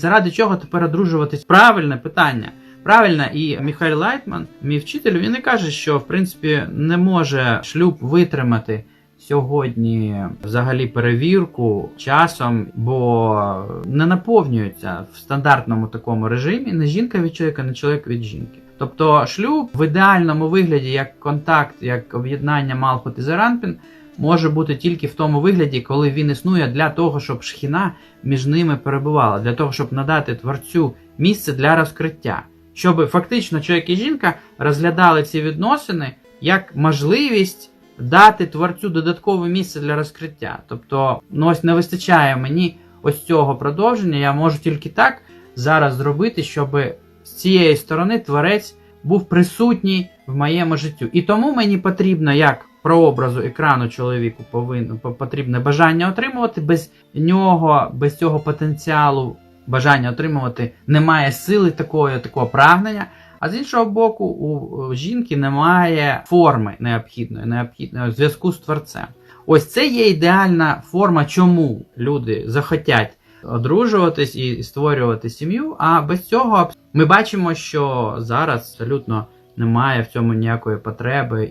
Заради чого тепер одружуватись? Правильне питання. Правильно, і Міхай Лайтман, мій вчитель, він і каже, що в принципі не може шлюб витримати сьогодні взагалі перевірку часом, бо не наповнюється в стандартному такому режимі не жінка від чоловіка, не чоловік від жінки. Тобто шлюб в ідеальному вигляді, як контакт, як об'єднання Малхут і Заранпін, може бути тільки в тому вигляді, коли він існує для того, щоб шхіна між ними перебувала, для того, щоб надати творцю місце для розкриття, щоб фактично чоловік і жінка розглядали ці відносини як можливість дати творцю додаткове місце для розкриття. Тобто, ну ось не вистачає мені ось цього продовження. Я можу тільки так зараз зробити, щоб з цієї сторони творець був присутній в моєму життю. І тому мені потрібно, як прообразу екрану чоловіку повинно потрібне бажання отримувати. Без нього, без цього потенціалу бажання отримувати немає сили такої, такого прагнення. А з іншого боку, у жінки немає форми необхідної, необхідної зв'язку з творцем. Ось це є ідеальна форма, чому люди захотять одружуватись і створювати сім'ю. А без цього ми бачимо, що зараз абсолютно немає в цьому ніякої потреби